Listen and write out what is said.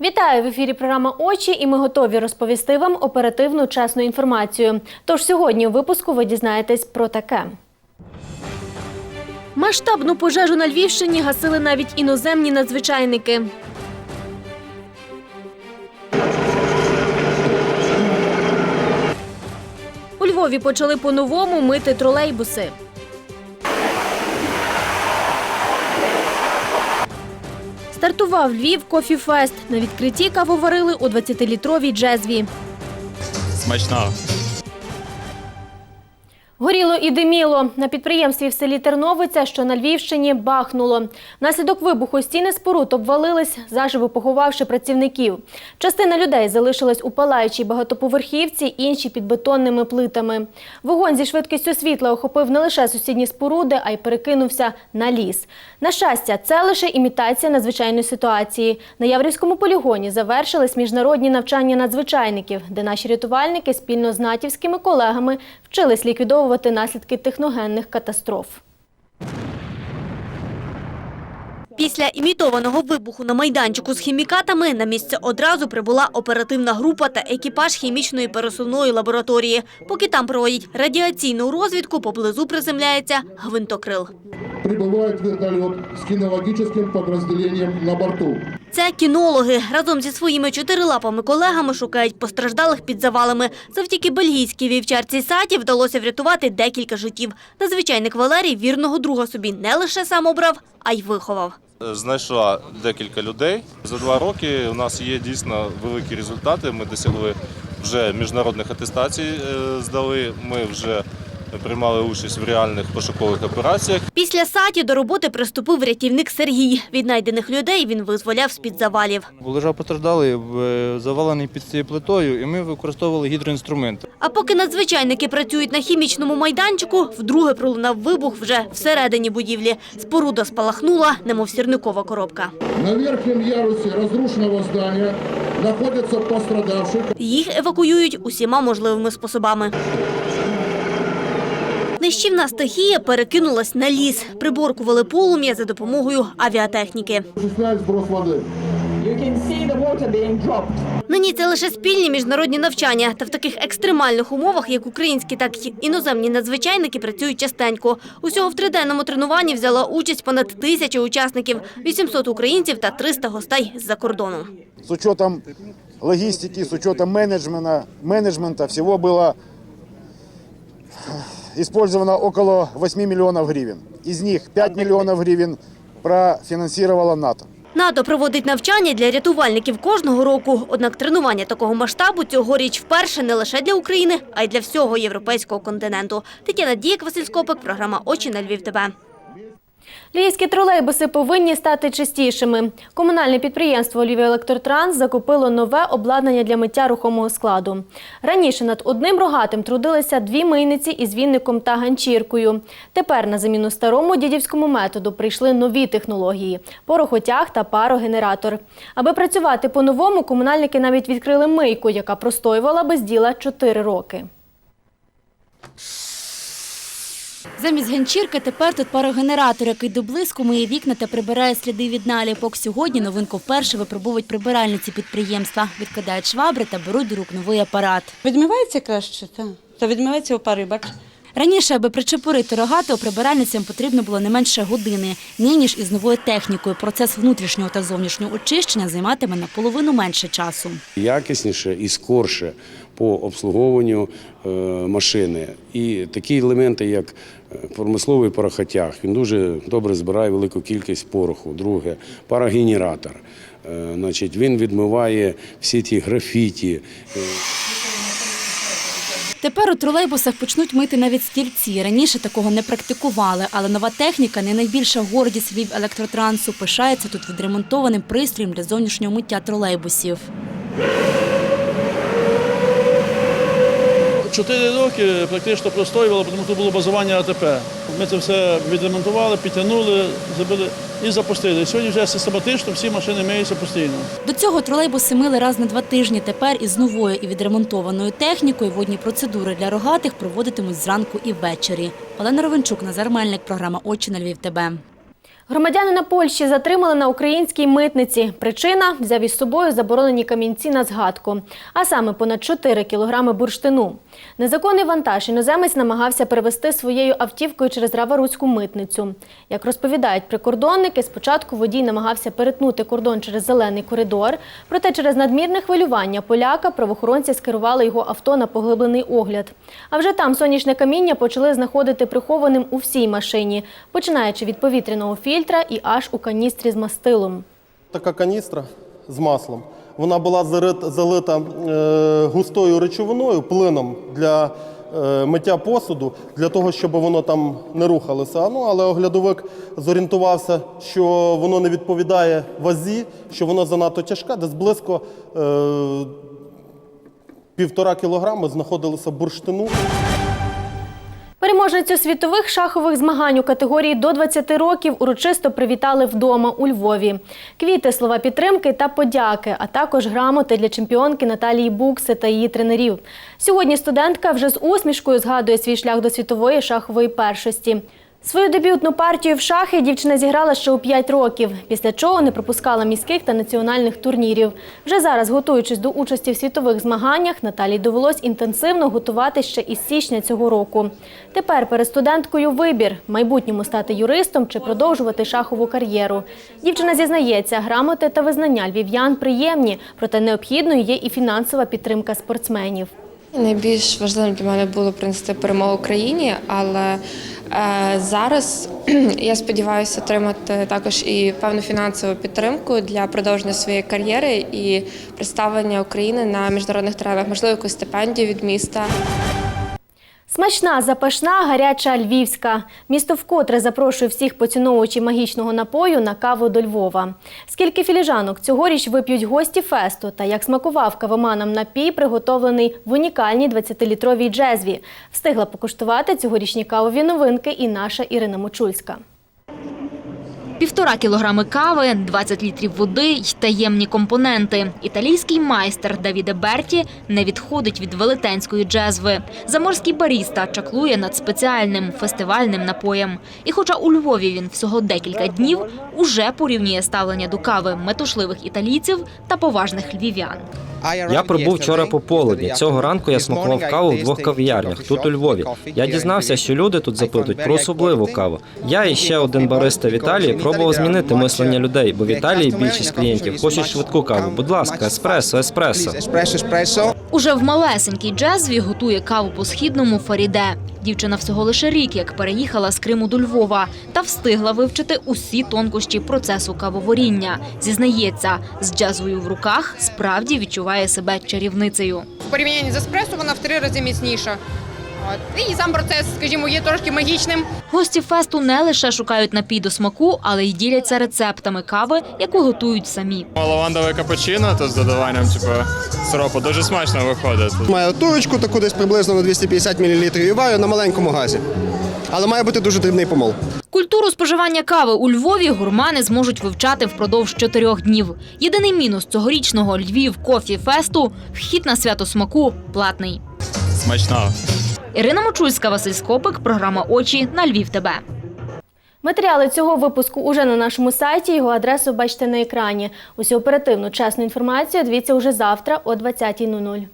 Вітаю в ефірі. Програма Очі, і ми готові розповісти вам оперативну чесну інформацію. Тож сьогодні у випуску ви дізнаєтесь про таке. Масштабну пожежу на Львівщині гасили навіть іноземні надзвичайники. Львові почали по-новому мити тролейбуси. Стартував Львів Кофі-фест. На відкритті каву варили у 20-літровій джезві. Смачно. Горіло і диміло. На підприємстві в селі Терновиця, що на Львівщині, бахнуло. Внаслідок вибуху стіни споруд обвалились, заживо поховавши працівників. Частина людей залишилась у палаючій багатоповерхівці, інші під бетонними плитами. Вогонь зі швидкістю світла охопив не лише сусідні споруди, а й перекинувся на ліс. На щастя, це лише імітація надзвичайної ситуації. На Яврівському полігоні завершились міжнародні навчання надзвичайників, де наші рятувальники спільно з натівськими колегами вчились ліквідовувати наслідки техногенних катастроф. Після імітованого вибуху на майданчику з хімікатами на місце одразу прибула оперативна група та екіпаж хімічної пересувної лабораторії. Поки там проводять радіаційну розвідку, поблизу приземляється гвинтокрил. Прибывает вертолет с кинологическим подразделением на борту. Це кінологи. Разом зі своїми чотирилапими колегами шукають постраждалих під завалами. Завдяки бельгійській вівчарці Саті вдалося врятувати декілька життів. Надзвичайник Валерій вірного друга собі не лише сам обрав, а й виховав. Знайшла декілька людей. За два роки у нас є дійсно великі результати. Ми досягли вже міжнародних атестацій, е, здали. Ми вже приймали участь в реальних пошукових операціях. Після Саті до роботи приступив рятівник Сергій. Віднайдених людей він визволяв з-під завалів. Лежав постраждалий, завалений під цією плитою, і ми використовували гідроінструменти. А поки надзвичайники працюють на хімічному майданчику, вдруге пролунав вибух вже всередині будівлі. Споруда спалахнула, немов сірникова коробка. На верхнем ярусе разрушенного здания находятся пострадавшие. Їх евакуюють усіма можливими способами. Нищівна стихія перекинулась на ліс. Приборкували полум'я за допомогою авіатехніки. Нині це лише спільні міжнародні навчання. Та в таких екстремальних умовах, як українські, так і іноземні надзвичайники працюють частенько. Усього в триденному тренуванні взяла участь понад тисяча учасників, 800 українців та 300 гостей з-за кордону. с учетом логистики, с учетом менеджмента, менеджмента всего было использовано около 8 миллионов гривен. Из них 5 миллионов гривен профинансировала НАТО. НАТО проводить навчання для рятувальників кожного року. Однак тренування такого масштабу цьогоріч вперше не лише для України, а й для всього європейського континенту. Тетяна Дієк, Василь Скопик, програма «Очі на Львів ТВ». Львівські тролейбуси повинні стати чистішими. Комунальне підприємство «Львівелектротранс» закупило нове обладнання для миття рухомого складу. Раніше над одним рогатим трудилися дві мийниці із вінником та ганчіркою. Тепер на заміну старому дідівському методу прийшли нові технології – порохотяг та парогенератор. Аби працювати по-новому, комунальники навіть відкрили мийку, яка простоювала без діла 4 роки. Замість ганчірки тепер тут парогенератор, який до блиску миє вікна та прибирає сліди від наліпок. Сьогодні новинку вперше випробують прибиральниці підприємства. Відкидають швабри та беруть до рук новий апарат. Відмивається краще, та, Та відмивається у парі, бач. Раніше, аби причепурити рогатого, прибиральницям потрібно було не менше години. Нині ж із новою технікою процес внутрішнього та зовнішнього очищення займатиме наполовину менше часу. якісніше і скорше по обслуговуванню е, машини. І такі елементи, як е, промисловий порохотяг, він дуже добре збирає велику кількість пороху. Друге, парогенератор. Е, Значить, він відмиває всі ті графіті. Тепер у тролейбусах почнуть мити навіть стільці. Раніше такого не практикували, але нова техніка не найбільша гордість Львів електротрансу. Пишається тут відремонтованим пристроєм для зовнішнього миття тролейбусів. Чотири роки практично простоювало, тому що було базування АТП. Ми це все відремонтували, підтягнули, зробили і запустили. Сьогодні вже систематично всі машини миються постійно. До цього тролейбуси мили раз на два тижні. Тепер із новою і відремонтованою технікою водні процедури для рогатих проводитимуть зранку і ввечері. Олена Ровенчук, Назар Мельник, програма «Очі на Львів ТБ». Громадянина Польщі затримали на українській митниці. Причина – взяв із собою заборонені камінці на згадку, а саме понад 4 кілограми бурштину. Незаконний вантаж іноземець намагався перевезти своєю автівкою через Раворуцьку митницю. Як розповідають прикордонники, спочатку водій намагався перетнути кордон через зелений коридор, проте через надмірне хвилювання поляка правоохоронці скерували його авто на поглиблений огляд. А вже там сонячне каміння почали знаходити прихованим у всій машині, починаючи від повітряного фільтра і аж у каністрі з мастилом. Така каністра з маслом. Вона була залита е, густою речовиною, плином для е, миття посуду, для того, щоб воно там не рухалося. Ну, але оглядовик зорієнтувався, що воно не відповідає вазі, що воно занадто тяжке, десь близько е, півтора кілограми знаходилося бурштину. Переможницю світових шахових змагань у категорії до 20 років урочисто привітали вдома у Львові. Квіти, слова підтримки та подяки, а також грамоти для чемпіонки Наталії Букси та її тренерів. Сьогодні студентка вже з усмішкою згадує свій шлях до світової шахової першості. Свою дебютну партію в шахи дівчина зіграла ще у 5 років, після чого не пропускала міських та національних турнірів. Вже зараз, готуючись до участі в світових змаганнях, Наталії довелось інтенсивно готувати ще із січня цього року. Тепер перед студенткою вибір – майбутньому стати юристом чи продовжувати шахову кар'єру. Дівчина зізнається, грамоти та визнання львів'ян приємні, проте необхідною є і фінансова підтримка спортсменів. Найбільш важливим для мене було принести перемогу Україні, але зараз я сподіваюся отримати також і певну фінансову підтримку для продовження своєї кар'єри і представлення України на міжнародних тренах, можливо, якусь стипендію від міста. Смачна, запашна, гаряча львівська. Місто вкотре запрошує всіх поціновувачів магічного напою на каву до Львова. Скільки філіжанок цьогоріч вип'ють гості фесту та як смакував кавоманам напій, приготовлений в унікальній 20-літровій джезві. Встигла покуштувати цьогорічні кавові новинки і наша Ірина Мочульська. Півтора кілограми кави, 20 літрів води й таємні компоненти. Італійський майстер Давіде Берті не відходить від велетенської джезви. Заморський баріста чаклує над спеціальним фестивальним напоєм. І хоча у Львові він всього декілька днів, уже порівнює ставлення до кави метушливих італійців та поважних львів'ян. Я прибув вчора пополудні. Цього ранку я смакував каву в двох кав'ярнях тут у Львові. Я дізнався, що люди тут запитують про особливу каву. Я і ще один бариста в Італії пробував змінити мислення людей, бо в Італії більшість клієнтів хочуть швидку каву. Будь ласка, еспресо, еспресо. Уже в малесенькій джезві готує каву по східному Фаріде. Дівчина всього лише рік, як переїхала з Криму до Львова, та встигла вивчити усі тонкощі процесу кавоворіння. Зізнається, з джазою в руках справді відчуває себе чарівницею. В порівнянні з еспресо вона в три рази міцніша. От. І сам процес, скажімо, є трошки магічним. Гості фесту не лише шукають напій до смаку, але й діляться рецептами кави, яку готують самі. Лавандове капучино то з додаванням типу, сиропу дуже смачно виходить. Маю турочку таку десь приблизно на 250 мл і варю на маленькому газі. Але має бути дуже дрібний помол. Культуру споживання кави у Львові гурмани зможуть вивчати впродовж чотирьох днів. Єдиний мінус цьогорічного Львів Кофі Фесту – вхід на свято смаку платний. Смачного. Ірина Мочульська, Василь Скопик, програма «Очі» на Львів ТБ. Матеріали цього випуску уже на нашому сайті. Його адресу бачите на екрані. Усю оперативну чесну інформацію дивіться уже завтра о 20.00.